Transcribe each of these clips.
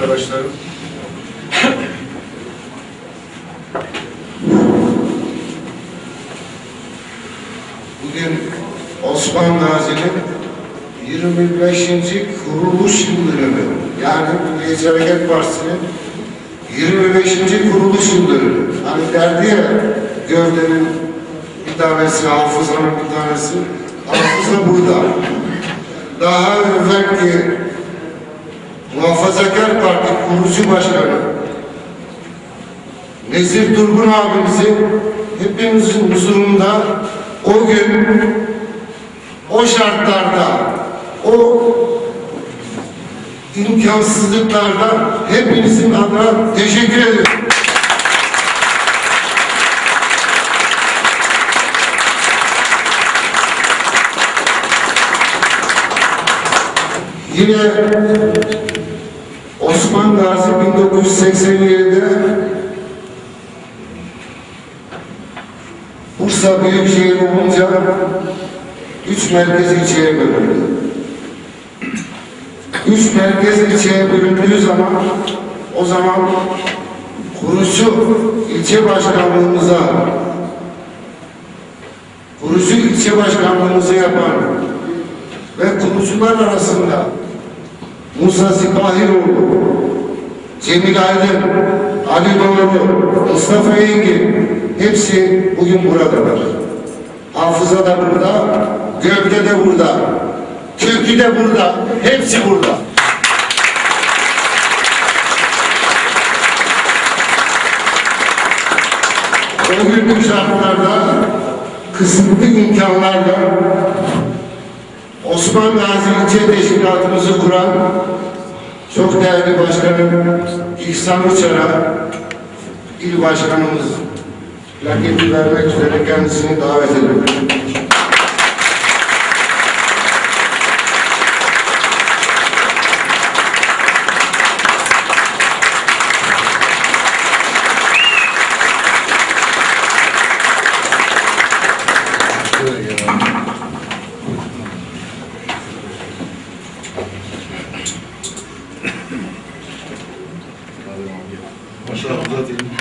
arkadaşlarım. Bugün Osman Gazi'nin 25. kuruluş yıl dönümü. Yani Milliyetçi Hareket Partisi'nin 25. kuruluş yıl dönümü. Hani derdi ya gövdenin bir tanesi, hafızanın bir tanesi. Hafıza burada. Daha evvelki Muhafazakar Parti kurucu başkanı Nezir Durgun abimizi hepimizin huzurunda o gün o şartlarda o imkansızlıklarda hepinizin adına teşekkür ederim. Yine Gazi 1987'de Bursa Büyükşehir olunca üç merkez ilçeye bölündü. Üç merkez ilçeye bölündüğü zaman o zaman kurucu ilçe başkanlığımıza kurucu ilçe başkanlığımızı yapan ve kurucular arasında Musa Sipahiroğlu, Cemil Aydın, Ali Doğru, Mustafa Engin hepsi bugün buradalar. Hafıza da burada, gövde de burada, kökü de burada, hepsi burada. O günlük şartlarda, kısıtlı imkanlarda Osman Gazi İlçe Teşkilatımızı kuran çok değerli başkanım İhsan Uçar'a il başkanımız plaketi vermek üzere kendisini davet ediyorum. Başa uzat elini.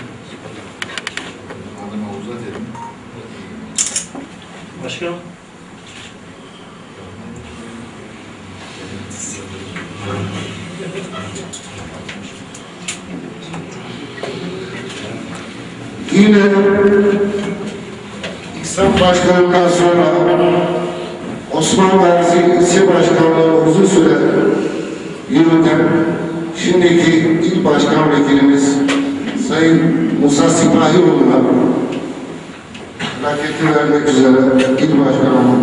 Adama uzat elini. Başkanım. Yine İhsan Başkanı'ndan sonra Osman Gazi İlçe Başkanlığı uzun süre yürüten şimdiki il başkan vekilimiz Sayın Musa Sipahiroğlu'na plaketi vermek üzere il başkanıma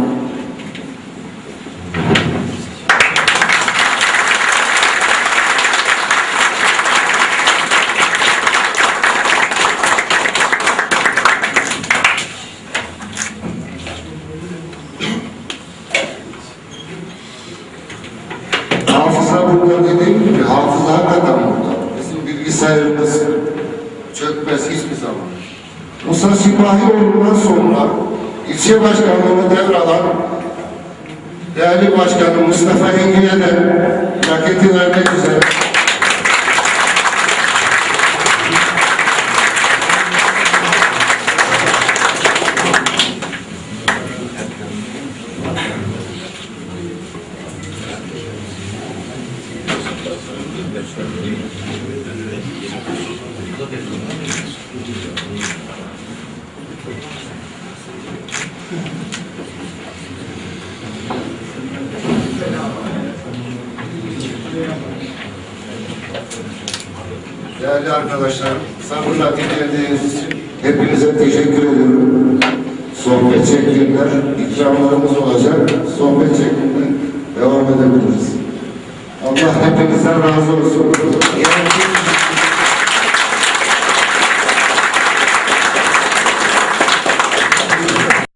Hafıza burada dediğim gibi hafıza hakikaten burada. Bizim bilgisayarımız çökmez hiçbir zaman. Musa Sipahioğlu'ndan sonra ilçe başkanlığını devralan değerli başkanım Mustafa Engin'e de plaketi vermek üzere. Değerli arkadaşlar, sabırla dinlediğiniz için hepinize teşekkür ediyorum. Sohbet şeklinde ikramlarımız olacak. Sohbet şeklinde devam edebiliriz. Allah hepinizden razı olsun.